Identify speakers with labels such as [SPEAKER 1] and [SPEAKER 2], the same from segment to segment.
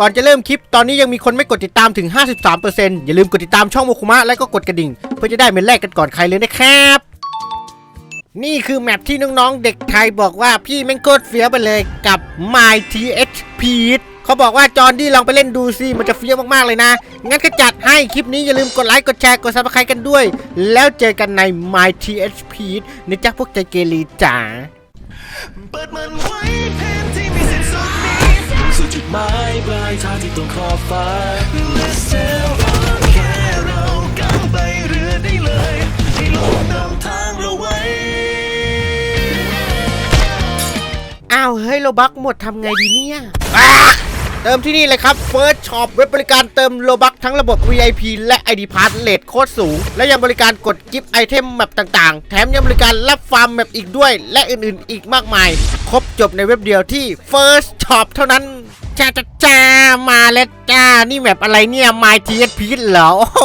[SPEAKER 1] ก่อนจะเริ่มคลิปตอนนี้ยังมีคนไม่กดติดตามถึง 53%อย่าลืมกดติดตามช่องโมคุมะและก็กดกระดิ่ง เพื่อจะได้เป็นแรกกันก่อนใครเลยนะครับ นี่คือแมปที่น้องๆเด็กไทยบอกว่าพี่แม่งโคตรเฟี้ยวไปเลยกับ My TH p เขาบอกว่าจอห์นดี้ลองไปเล่นดูสิมันจะเฟี้ยวมากๆเลยนะ งั้นก็จัดให้คลิปนี้อย่าลืมกดไลค์กดแชร์กดซับสไครต์กันด้วย แล้วเจอกันใน My TH p นะจ๊ะพวกใจเกลีจ๋า
[SPEAKER 2] เปิดมันไว้แผน สู่จุดหมายปลายทางที่ตรงขอบฟ้า Let's sail on แค่เราก้าวไปเรือได้เลยให้โลกนำทางเราไว้
[SPEAKER 1] อ้าวเฮ้ยโลบักหมดทำไงดีเนี่ยอะเติมที่นี่เลยครับ First Shop เว็บบริการเติมโลบักทั้งระบบ VIP และ ID Pass เลทโคตรสูง และยังบริการกดกิฟต์ไอเทมแมปต่างๆ แถมยังบริการรับฟาร์มแมปอีกด้วย และอื่นๆอีกมากมาย ครบจบในเว็บเดียวที่ First Shop เท่านั้น จ้าจ้าจ้ามาแล้วจ้า นี่แมปอะไรเนี่ย My TSP เหรอ โอ้โห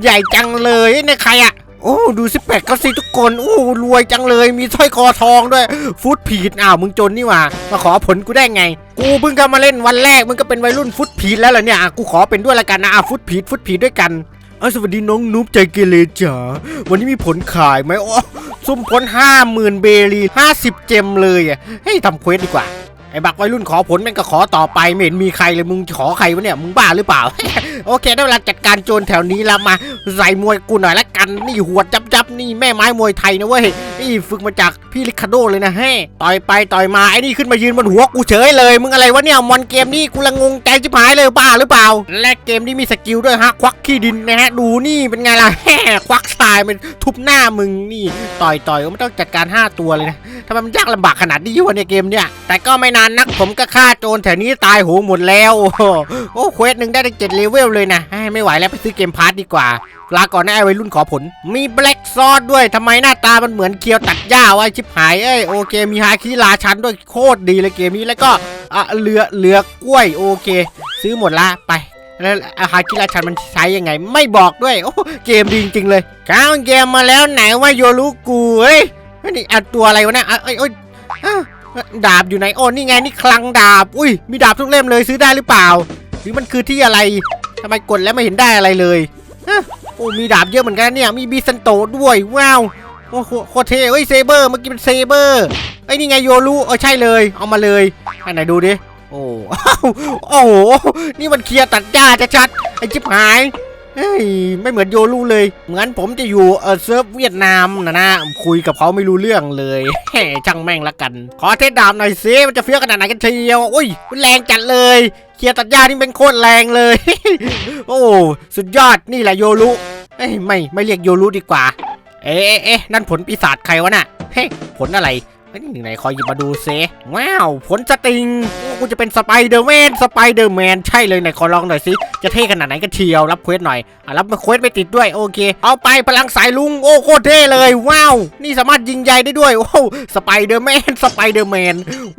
[SPEAKER 1] ใหญ่จังเลยเนี่ยใครอะโอ้ดูสิแปดเขาสิทุกคนโอ้รวยจังเลยมีสร้อยคอทองด้วยฟุตผีดอ้าวมึงจนนี่หว่ามาขอผลกูได้ไง กูเพิ่งเข้ามาเล่นวันแรกมึงก็เป็นวัยรุ่นฟุตผีดแล้วเหรอเนี่ยกูขอเป็นด้วยละกันนะอะฟุตผีดฟุตผีดด้วยกันเอาสวัสดีน้องนุ๊บใจเกเรจ๋าวันนี้มีผลขายไหมโอ้ซุ่มผลห้าหมื่นเบรีห้าสิบเจมเลยอะเฮ้ยทำเควสดีกว่า ไอ้บักวัยรุ่นขอผลแม่งก็ขอต่อไปไม่เห็นมีใครเลยมึงขอใครวะเนี่ยมึงบ้าหรือเปล่า โอเคได้เวลาจัดการโจรแถวนี้แล้วมาใส่มวยกูหน่อยละกันนี่หัวจับจับนี่แม่ไม้มวยไทยนะเว้ยนี่ฝึกมาจากพี่ลิคาโดเลยนะแฮ่ต่อยไปต่อยมาไอ้นี่ขึ้นมายืนบนหัวกูเฉยเลย มึงอะไรวะเนี่ยมอนเกมนี่กูละงงใจจิบหายเลยบ้าหรือเปล่า และเกมนี้มีสกิลด้วยฮะควักขี้ดินนะฮะดูนี่เป็นไงล่ะแฮ่ควักสไตล์มันทุบหน้ามึงนี่ ต่อยต่อยก็ไม่ต้องจัดการห้าตัวเลยนะทำไมมันยากลำบากขนาดนี้วะเนี่ยเกมเนี่ยแต่ก็ไม่นานนักผมก็ฆ่าโจรแถวนี้ตายโหงหมดแล้ว โอ้เควสหนึ่งได้ตั้งเจ็ดเลเวลเลยนะไม่ไหวแล้วไปซื้อเกมพาร์ทดีกว่าลาก่อนนะไอ้วัยรุ่นขอผล มีแบล็กซอดด้วยทำไมหน้าตามันเหมือนเคียวตัดหญ้าไอ้ชิบหายเอ้ยโอเคมีฮาคิราชันด้วยโคตรดีเลยเกมนี้แล้วก็อะเรือเรือกล้วยโอเค ซื้อหมดละไปแล้วอาหาราชันมันใช้ยังไง ไม่บอกด้วยโอ้เกมดีจริงๆเลยก้าวเกมมาแล้วไหนว่าโยรุกูเฮ้ยนี่อัดตัวอะไรวะเนี่ยเอ้ยเอ้ยดาบอยู่ไหนโอ้นี่ไงนี่คลังดาบ อุ้ยมีดาบทุกเล่มเลยซื้อได้หรือเปล่า หรือมันคือที่อะไรทำไมกดแล้วไม่เห็นได้อะไรเลยโอ้มีดาบเยอะเหมือนกันเนี่ยมีบีซันโตด้วยว้าว โอ้โหโคเทเฮ้ยเซเบอร์เมื่อกี้เป็นเซเบอร์ไอ้นี่ไงโยรุเออใช่เลย เอามาเลยไหนดูดิโอ้โอ้โหนี่มันเคลียร์ตัดหญ้าชัดๆไอ้ชิบหายเฮ้ยไม่เหมือนโยรูเลย เหมือนผมจะอยู่เออเซิร์ฟเวียดนามนะนะคุยกับเขาไม่รู้เรื่องเลยแหมช่างแม่งละกัน ขอเทสดาบหน่อยซิมันจะเฟี้ยวขนาดไหนกันเชียวอุ้ยแรงจัดเลยเคลียร์ตัดหญ้านี่เป็นโคตรแรงเลย โอ้สุดยอดนี่แหละโยรุเอ้ยไม่ไม่เรียกโยรุดีกว่า เอ๊ะเอ๊ะเอ๊ะนั่นผลปีศาจใครวะน่ะ เฮ้ยผลอะไร เฮ้ยนี่ไหนคอยหยิบมาดูเซว้าว ผลสติงโอ้กูจะเป็นสไปเดอร์แมน สไปเดอร์แมน ใช่เลยไหนขอลองหน่อยสิ จะเท่ขนาดไหนกันเชียว รับเควสหน่อย อะ รับเควสไม่ติดด้วย โอเค เอาไปพลังสายลุง โอ้โคตรเท่เลย ว้าว นี่สามารถยิงใหญ่ได้ด้วย โอ้สไปเดอร์แมน สไปเดอร์แมน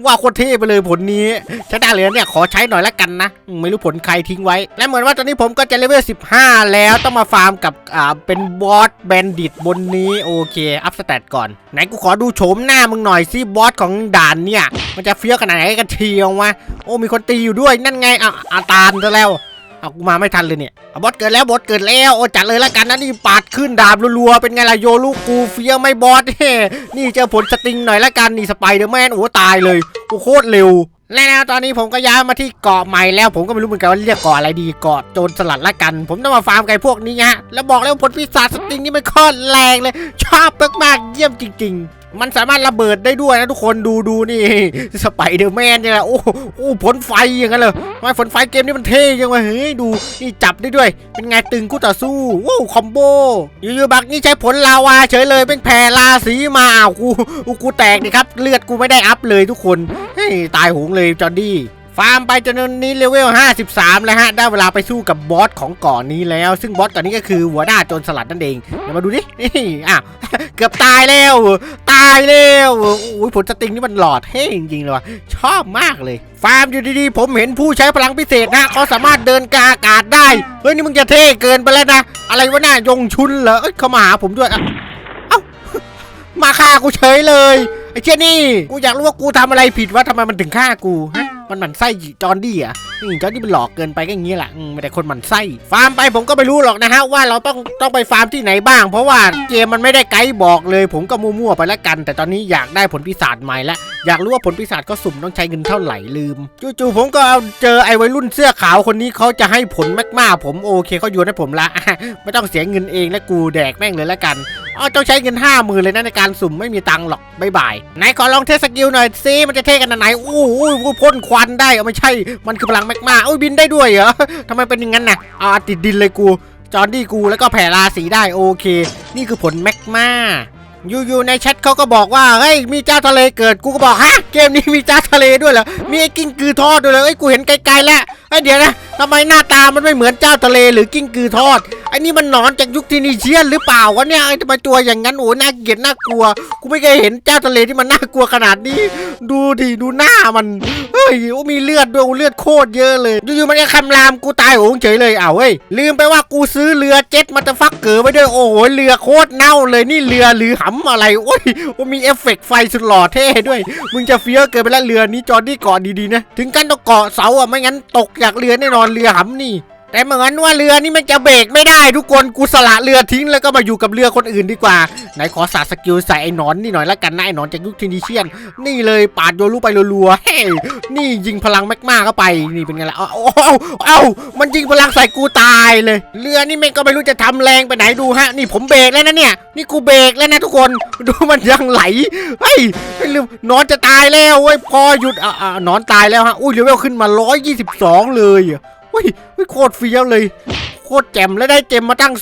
[SPEAKER 1] ว้าวโคตรเท่ไปเลยผลนี้ ใช้ได้เลยเนี่ย ขอใช้หน่อยละกันนะ ไม่รู้ผลใครทิ้งไว้ และเหมือนว่าตอนนี้ผมก็จะเลเวล 15 แล้ว ต้องมาฟาร์มกับ อ่า เป็นบอสแบนดิตบนนี้ โอเค อัพสเตตก่อน ไหนกูขอดูโฉมหน้ามึงหน่อยสิบอสของด่านเนี่ย มันจะเฟี้ยวขนาดไหนกันเทียววะโอ้มีคนตีอยู่ด้วยนั่นไงอะอาตานซะแล้วเอากูมาไม่ทันเลยเนี่ยบอสเกิดแล้วบอสเกิดแล้วโอ้จัดเลยละกันนะนี่ปาดขึ้นดาบรัวๆเป็นไงล่ะโยลูกกูเฟี้ยวไม่บอสเฮ้นี่เจอผลสติงหน่อยละกันนี่สไปเดอร์แมนโอ้ตายเลยโอ้โคตรเร็วแล้วตอนนี้ผมก็ย้ายมาที่เกาะใหม่แล้วผมก็ไม่รู้เหมือนกันว่าเรียกเกาะอะไรดีเกาะโจรสลัดละกัน ผมต้องมาฟาร์มไก่พวกนี้ฮะแล้วบอกแล้วาผลพิศาจสติงนี่มันโคตรแรงเลย ชอบมากๆเยี่ยมจริง ๆ มันสามารถระเบิดได้ด้วยนะทุกคนดูดูนี่สไปเดอร์แมนเนี่ยโอ้โอ้ผลไฟอย่างนั้นเลยทำไมผลไฟเกมนี้มันเท่ยังไงเฮ้ยดูนี่จับได้ด้วย เป็นไงตึงคู่ต่อสู้ว้าวคอมโบยูยูบักนี่ใช้ผลลาวาเฉยเลยเป็นแผ่ลาสีมาอ้าวกูกูกูแตกนี่ครับ เลือดกูไม่ได้อัพเลยทุกคนเฮ้ยตายหงเลยจอร์ดี้ ฟาร์มไปจนนี้เลเวล 53 แล้วฮะ ได้เวลาไปสู้กับบอสของเก่อนนี้แล้ว ซึ่งบอสก่อนนี้ก็คือหัวหน้าโจรสลัดนั่นเอง เดี๋ยวมาดูดิ นี่อ้าวเกือบตายแล้ว ตายแล้วโอ้ยผลสติงนี่มันหลอดเท่จริงๆเลยว่ะชอบมากเลย ฟาร์มอยู่ดีๆ ผมเห็นผู้ใช้พลังพิเศษนะเขาสามารถเดินกาอากาศได้ เฮ้ยนี่มึงจะเท่เกินไปแล้วนะ อะไรวะหน่ายงชุนเหรอ เอ้ยเขามาหาผมด้วยอะเอ้า มาฆ่ากูเฉยเลยไอ้เช่นนี่ กูอยากรู้ว่ากูทำอะไรผิดวะทำไมมันถึงฆ่ากูฮะ มันหมันไส้จอร์ดี้อะอืมจอร์ดี้มันหลอกเกินไปก็อย่างนี้แหละอืมไม่แต่คนหมันไส้ฟาร์มไปผมก็ไม่รู้หรอกนะฮะว่าเราต้องต้องไปฟาร์มที่ไหนบ้าง เพราะว่าเกมมันไม่ได้ไกด์บอกเลย ผมก็มั่วๆไปแล้วกัน แต่ตอนนี้อยากได้ผลปีศาจใหม่ล้วอยากรู้ว่าผลปีศาจก็สุ่มต้องใช้เงินเท่าไหร่ลืมจู่ๆผมก็เอาเจอไอ้วัยรุ่นเสื้อขาวคนนี้เขาจะให้ผลมากๆผมโอเคเขาโยนให้ผมละ ไม่ต้องเสียเงินเองและกูแดกแม่งเลยละกัน อ๋อต้องใช้เงินห้าหมื่นเลยนะในการสุ่มไม่มีตังค์หรอกบายบายไหนขอลองเทสสกิลหน่อยซิมันจะเท่กันอันไหนอู้หูพ่นควันได้เอาไม่ใช่ มันคือพลังแมกมาอุ้ยบินได้ด้วยเหรอทำไมเป็นอย่างนั้นน่ะเอาติดดินเลยกู จอร์ดี้กูแล้วก็แผ่ราสีได้โอเค นี่คือผลแมกมา อยู่ๆในแชทเขาก็บอกว่าเฮ้ยมีเจ้าทะเลเกิดกูก็บอกฮะเกมนี้มีเจ้าทะเลด้วยเหรอมีไอ้กิ้งกือทอดด้วยเลยเอ้กูเห็นไกลๆแล้วไอ้เดี๋ยวนะทำไมหน้าตามันไม่เหมือนเจ้าทะเลหรือกิ้งกือทอดไอ้นี่มันหนอนจากยุคทินิเชียนหรือเปล่าวะเนี่ยไอ้ทำไมตัวอย่างนั้นโอ้น่าเกลียดน่ากลัว กูไม่เคยเห็นเจ้าทะเลที่มันน่ากลัวขนาดนี้ ดูดิดูหน้ามัน ยโอ้มีเลือดด้วยเลือดโคตรเยอะเลยอยู่ๆมันจะคำรามกูตายโหงเฉยเลยอ้าวเฮ้ยลืมไปว่ากูซื้อเรือเจ็ตมาตฟักเก๋อไว้ด้วยโอ้โหเรือโคตรเน่าเลยนี่เรือหรือหำอะไรโอ้ยว่ามีเอฟเฟกต์ไฟสุดหล่อเท่ด้วย มึงจะเฟี้ยวเกินไปแล้วเรือนี้จอร์ดี้เกาะดีๆนะ ถึงกันต้องเกาะเสาอะไม่งั้นตกจากเรือแน่นอนเรือหำนี่ แต่เหมือนว่าเรือนี่มันจะเบรกไม่ได้ทุกคนกูสละเรือทิ้งแล้วก็มาอยู่กับเรือคนอื่นดีกว่าไหนขอสาดสกิลใส่ไอ้หนอนนี่หน่อยละกันนะไอ้หนอนจากยุคทินิเชียน นี่เลยปาดโยรูไปรัวๆเฮ้ยนี่ยิงพลังแมกมาเข้าไปนี่เป็นไงล่ะเอาเอาเอาเอามันยิงพลังใส่กูตายเลย เรือนี่แม่งก็ไม่รู้จะทำแรงไปไหนดูฮะ นี่ผมเบรกแล้วนะเนี่ยนี่กูเบรกแล้วนะทุกคนดูมันยังไหลเฮ้ยไม่ลืมนอนจะตายแล้วเว้ยพอหยุดอะอะหนอนตายแล้วฮะอุ้ยเลเวลขึ้นมา 122 เลย เฮ้ยโคตรเฟี้ยวเลย โคตรแจ่มและได้เต็มมาตั้ง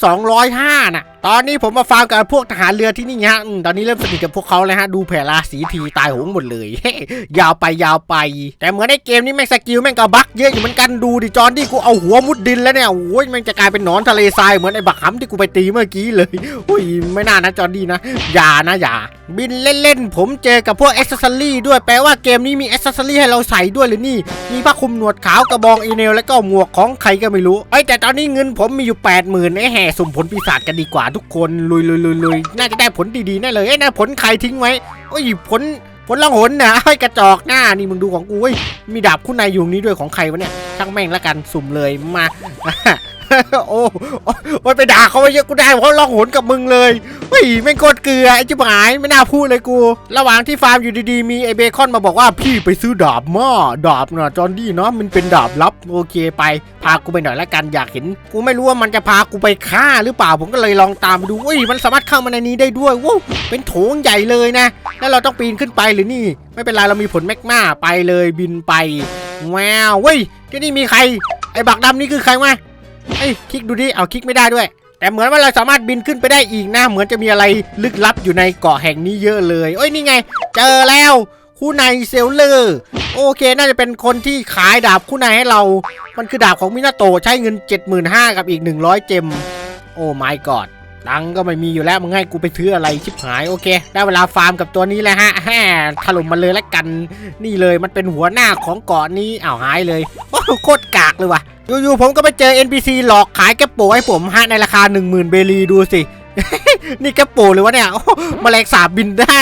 [SPEAKER 1] 205 น่ะ ตอนนี้ผมมาฟาร์มกับพวกทหารเรือที่นี่ฮะอืมตอนนี้เริ่มสนิทกับพวกเขาแล้วฮะ ดูแผ่ราสีทีตายหงหมดเลยเฮ้ยาวไปยาวไป แต่เหมือนในเกมนี้แม่งสกิลแม่งก็บักเยอะอยู่เหมือนกันดูดิจอนที่กูเอาหัวมุดดินแล้วเนี่ยโอ้ยแม่งจะกลายเป็นหนอนทะเลทรายเหมือนไอ้บักหำที่กูไปตีเมื่อกี้เลยอุ้ยไม่น่านะจอนดี้นะอย่านะอย่า บินเล่นๆผมเจอกับพวกอ c เซอรี่ด้วยแปลว่าเกมนี้มีอ c เซอรี่ให้เราใส่ด้วยหรือนี่ มีผ้าคลุมหนวดขาวกระบองอีเนลแล้วก็หมวกของใครก็ไม่รู้เอ้ยแต่ตอนนี้เงินผมมีอยู่ 8 0,000ไอ้แห่สุ่มผลปีศาจกันดีกว่าทุกคนลุยลุยลุยลุยน่าจะได้ผลดีๆแน่เลยไอ้ยนะผลใครทิ้งไว้โอ้ยผลผลล่องหนนะไอ้กระจอกหน้านี่มึงดูของกูเว้ยมีดาบคู่ในอยู่ตรงนี้ด้วยของใครวะเนี่ยช่างแม่งละกันสุ่มเลยมา โอ้ยไปด่าเขาไปเยอะกูได้เพราะล่องหนกับมึงเลยเฮ้ยแม่งโคตรเกลือไอ้จิ๋มหายไม่น่าพูดเลยกู ระหว่างที่ฟาร์มอยู่ดีๆมีไอเบคอนมาบอกว่าพี่ไปซื้อดาบมาดาบนะจอนดี้เนาะมันเป็นดาบลับโอเคไป พากูไปหน่อยละกันอยากเห็น กูไม่รู้ว่ามันจะพากูไปฆ่าหรือเปล่าผมก็เลยลองตามไปดูเฮ้ยมันสามารถเข้ามาในนี้ได้ด้วยว้าวเป็นโถงใหญ่เลยนะ แล้วเราต้องปีนขึ้นไปหรือนี่ ไม่เป็นไรเรามีผลแมกมาไปเลยบินไปว้าวเว้ยที่นี่มีใครไอ้บักดำนี่คือใครวะ เอ้ยคลิกดูดิ เอาคลิกไม่ได้ด้วย แต่เหมือนว่าเราสามารถบินขึ้นไปได้อีกนะ เหมือนจะมีอะไรลึกลับอยู่ในเกาะแห่งนี้เยอะเลย เอ้ยนี่ไง เจอแล้วคู่ในเซลเลอร์ โอเค น่าจะเป็นคนที่ขายดาบคู่ในให้เรา มันคือดาบของมินาโตะใช้เงิน 75,000กับอีก 100 เจม โอ้ my god ตังก็ไม่มีอยู่แล้วมึงให้กูไปซื้ออะไรชิบหายโอเค ได้เวลาฟาร์มกับตัวนี้แล้วฮะแฮ่ถล่มมันเลยแล้วกัน นี่เลยมันเป็นหัวหน้าของเกาะนี้อ้าวหายเลยโอ้โคตรกากเลยว่ะอยู่ๆผมก็ไปเจอ NPC หลอกขายแกปโปให้ผมฮะในราคา 10,000 เบลีดูสิ นี่แกปโปเลยวะเนี่ยโอ้แมลงสาบบินได้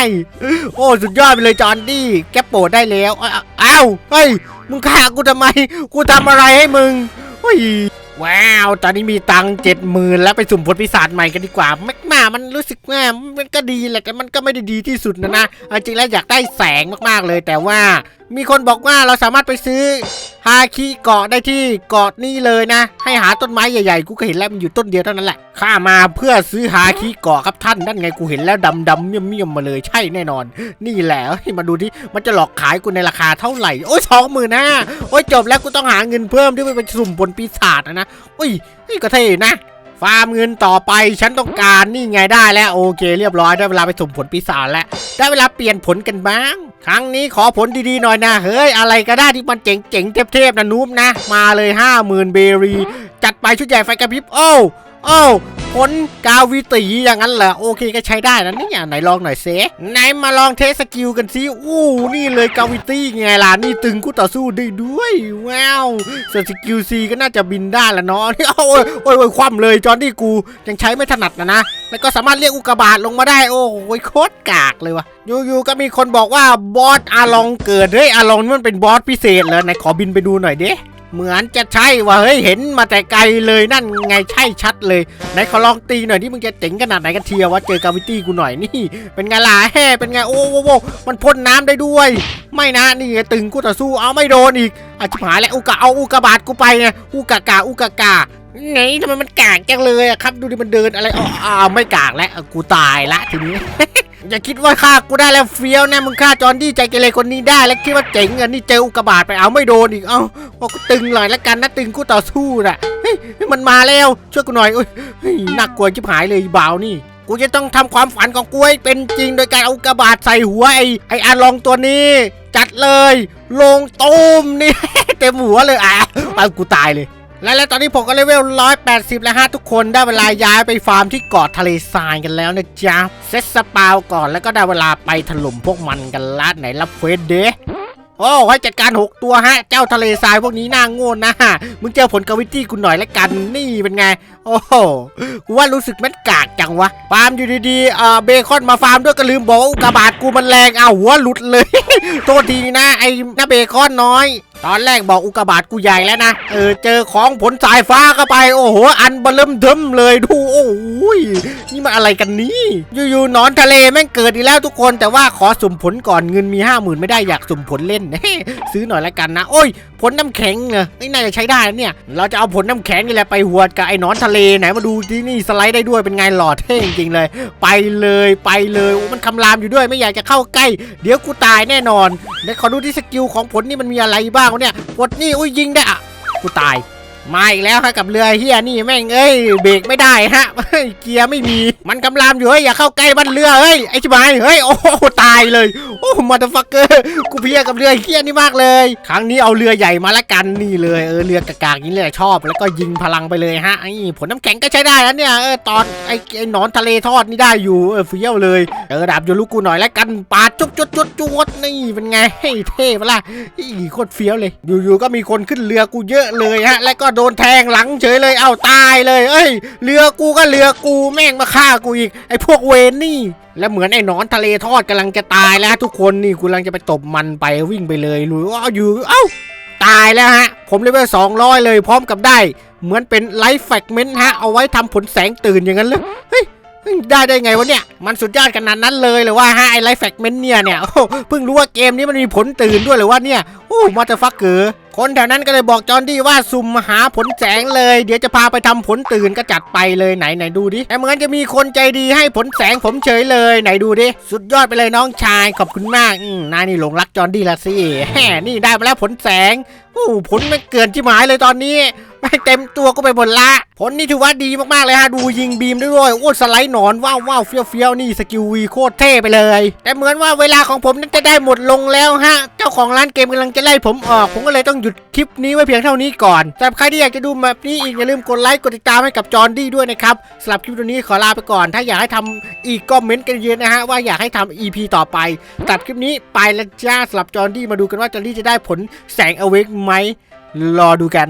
[SPEAKER 1] โอ้ สุดยอดไปเลยจอห์นดี้แกปโปได้แล้วอ้าวอ้าวเฮ้ยมึงฆ่ากูทำไม กูทำอะไรให้มึงเฮ้ย ว้าว ตอนนี้มีตังเจ็ดหมื่นแล้วไปสุ่มผลพิศาจใหม่กันดีกว่าแมกมามันรู้สึกว่ามันก็ดีแหละแต่มันก็ไม่ได้ดีที่สุดนะนะจริงแล้วอยากได้แสงมากๆเลย แต่ว่า มีคนบอกว่าเราสามารถไปซื้อฮาคิเกาะได้ที่เกาะนี่เลยนะ ให้หาต้นไม้ใหญ่ๆ กูก็เห็นแล้วมันอยู่ต้นเดียวเท่านั้นแหละข้ามาเพื่อซื้อฮาคิเกาะครับท่านนั่นไงกูเห็นแล้วดำๆเมี่ยมๆมาเลยใช่แน่นอน นี่แหละมาดูที่มันจะหลอกขายกูในราคาเท่าไหร่ โอ้ยสองหมื่นห้าโอ้ยจบแล้วกูต้องหาเงินเพิ่มด้วยไปสุ่มผลปีศาจนะนะอุ้ยนี่ก็เท่นะ ฟาร์มเงินต่อไปฉันต้องการนี่ไงได้แล้วโอเค เรียบร้อยได้เวลาไปสุ่มผลปีศาจแล้ว ได้เวลาเปลี่ยนผลกันบ้าง ครั้งนี้ขอผลดีๆหน่อยนะ เฮ้ย อะไรก็ได้ที่มันเจ๋งๆเทพๆนะนูบนะ มาเลย 50,000 เบรี จัดไปชุดใหญ่ไฟกระพริบ โอ้โอ้าวผลกาวิตีอย่างนั้นเหรอโอเคก็ใช้ได้นะเนี่ยไหนลองหน่อยเซไหนมาลองเทสสกิลกันสิอู้นี่เลยกาวิตี้ไงล่ะนี่ตึงกูต่อสู้ได้ด้วยว้าวส่วนสกิลซีก็น่าจะบินได้ละเนาะนี่โอ้ยโอ้ยโอ้ยคว่ำเลยจอนที่กูยังใช้ไม่ถนัดนะนะแล้วก็สามารถเรียกอุกกาบาตลงมาได้โอ้โหโคตรกากเลยวะอยู่ๆก็มีคนบอกว่าบอสอาลองเกิดเฮ้ยอาลองนี่มันเป็นบอสพิเศษเหรอไหนขอบินไปดูหน่อยเด้ เหมือนจะใช่ว่ะเฮ้ยเห็นมาแต่ไกลเลยนั่นไงใช่ชัดเลยไหนขอลองตีหน่อยที่มึงจะเจ๋งขนาดไหนกันเทียววะเจอกาวิตี้กูหน่อยนี่ เป็นไงล่ะแฮ่เป็นไงโอ้โหมันพ่นน้ำได้ด้วย ไม่นะนี่ไงตึงกูต่อสู้เอาไม่โดนอีกอาชิบหายแล้วอุกะเอาอุกาบาดกูไปไงอุกากาอุกากา ไงทำไมมันกากจังเลยอะครับ ดูดิมันเดินอะไรอ๋ออ้าวไม่กากแล้วกูตายละทีนี้อย่าคิดว่าฆ่ากูได้แล้วเฟี้ยวนะมึงฆ่าจอนดี้ใจเกเรคนนี้ได้แล้วคิดว่าเจ๋งอะนี่เจออุกบาตไปเอาไม่โดนอีกเอ้าบอกกูตึงหน่อยละกันนะตึงกูต่อสู้น่ะเฮ้ยมันมาแล้วช่วยกูหน่อยอุ้ยเฮ้ยน่ากลัวชิบหายเลยบ่าวนี่ กูจะต้องทำความฝันของกูให้เป็นจริงโดยการเอากกาบาตใส่หัวไอ้ไอ้อาลองตัวนี้ จัดเลย ลงตูมนี่ เต็มหัวเลยอะไปกูตายเลย และแล้วตอนนี้ผมก็เลเวล 180 แล้วฮะทุกคนได้เวลาย้ายไปฟาร์มที่เกาะทะเลทรายกันแล้วนะจ๊ะ เซตสปาวก่อนแล้วก็ได้เวลาไปถล่มพวกมันกันละไหนรับเควสเดะโอ้ให้จัดการ 6 ตัวฮะ เจ้าทะเลทรายพวกนี้น่าโง่นะฮะ มึงเจอผลกาวิตี้กูหน่อยละกัน นี่เป็นไง โอ้โห กูว่ารู้สึกมันกากจังวะ ฟาร์มอยู่ดีๆ เอ่อ เบคอนมาฟาร์มด้วยก็ลืมบอกว่าอุกกาบาตกูมันแรงอ้าวหัวหลุดเลย โทษทีนะ ไอ้หน้าเบคอนน้อย ตอนแรกบอกอุกบาตกูใหญ่แล้วนะ เออเจอของผลสายฟ้าเข้าไป โอ้โห อันเบลเริ่มเทิมเลยดูโอ้ยนี่มันอะไรกันนี่ อยู่ๆนอนทะเลแม่งเกิดอีกแล้วทุกคนแต่ว่าขอสุ่มผลก่อนเงินมีห้าหมื่นไม่ได้อยากสุ่มผลเล่น ซื้อหน่อยละกันนะ โอ้ย ผลน้ำแข็งเหรอไม่น่าจะใช้ได้เนี่ย เราจะเอาผลน้ำแข็งนี่แหละไปหวดกับไอ้นอนทะเลไหนมาดูที่นี่สไลด์ได้ด้วยเป็นไงหล่อเท่จริงเลย ไปเลยไปเลยโอ้มันคำรามอยู่ด้วยไม่อยากจะเข้าใกล้ เดี๋ยวกูตายแน่นอนเดี๋ยวขอดูที่สกิลของผลนี่มันมีอะไรบ้างวะเนี่ยกดนี่อุ้ยยิงได้อะกูตาย มาอีกแล้วฮะกับเรือเฮียนี่แม่งเอ้ยเบรกไม่ได้ฮะเกียร์ไม่มี มันกำลามอยู่เฮ้ยอย่าเข้าใกล้บ้านเรือเฮ้ยไอ้ชิบายเฮ้ยโอ้ตายเลยโอ้มาเตฟักเกอร์กูเพียกับเรือเฮียนี่มากเลย ครั้งนี้เอาเรือใหญ่มาละกันนี่เลยเออเรือกากๆนี่เลยชอบ แล้วก็ยิงพลังไปเลยฮะไอ้ผลน้ำแข็งก็ใช้ได้แล้วเนี่ยเออตอนไอ้ไอ้หนอนทะเลทอดนี่ได้อยู่เออเฟี้ยวเลยเออดาบโยลูกกูหน่อยละกันปาดจุดจุดจุดจุดนี่เป็นไงเฮ้ยเท่ปะล่ะอีโคตรเฟี้ยวเลย อยู่ๆก็มีคนขึ้นเรือกูเยอะเลยฮะ แล้วก็โดนแทงหลังเฉยเลย เอ้าตายเลย เอ้ย เรือกูก็เรือกูแม่งมาฆ่ากูอีก ไอ้พวกเวนนี่ แล้วเหมือนไอ้นอนทะเลทอดกำลังจะตายแล้วทุกคนนี่กูกำลังจะไปตบมันไปวิ่งไปเลยลุยอ้าวอยู่ เอ้าตายแล้วฮะ ผมเลเวล200เลยพร้อมกับได้ เหมือนเป็นไลฟ์แฟกเมนต์ฮะ เอาไว้ทำผลแสงตื่นอย่างนั้นเลยเฮ้ยได้ได้ไงวะเนี่ย มันสุดยอดขนาดนั้นเลยเลยว่าฮะไอไลฟ์แฟกเมนต์เนี่ยเนี่ยเพิ่งรู้ว่าเกมนี้มันมีผลตื่นด้วยเลยว่าเนี่ย มาเตอร์ฟักเกอร์คนแถวนั้นก็เลยบอกจอห์นดี้ว่าสุ่มหาผลแสงเลย เดี๋ยวจะพาไปทำผลตื่นก็จัดไปเลยไหนไหนดูดิแต่เหมือนจะมีคนใจดีให้ผลแสงผมเฉยเลยไหนดูดิ สุดยอดไปเลยน้องชายขอบคุณมากอืมนายนี่หลงรักจอห์นดี้ละสิแหมนี่ได้มาแล้วผลแสงโอ้ผลมันเกินที่หมายเลยตอนนี้แม่เต็มตัวก็ไปหมดละ ผลนี่ถือว่าดีมากๆเลยฮะ ดูยิงบีมด้ด้วยโอ้สไลด์หนอนว้าวว้าวเฟี้ยวเฟี้ยวนี่สกิลวีโคตรเท่ไปเลย แต่เหมือนว่าเวลาของผมนั้นจะได้หมดลงแล้วฮะ เจ้าของร้านเกมกำลังจะไล่ผมออก ผมก็เลยต้องหยุดคลิปนี้ไว้เพียงเท่านี้ก่อนสำหรับใครที่อยากจะดูแบบนี้อีกอย่าลืมกดไลค์กดติดตามให้กับจอห์นดี้ด้วยนะครับสำหรับคลิปตัวนี้ขอลาไปก่อน ถ้าอยากให้ทำอีกก็เม้นต์กันเยอะนะฮะว่าอยากให้ทำ EP ต่อไปตัดคลิปนี้ไปแล้วจ้าสำหรับจอห์นดี้มาดูกันว่าจอห์นดี้จะได้ผลแสงอเวกไหมรอดูกัน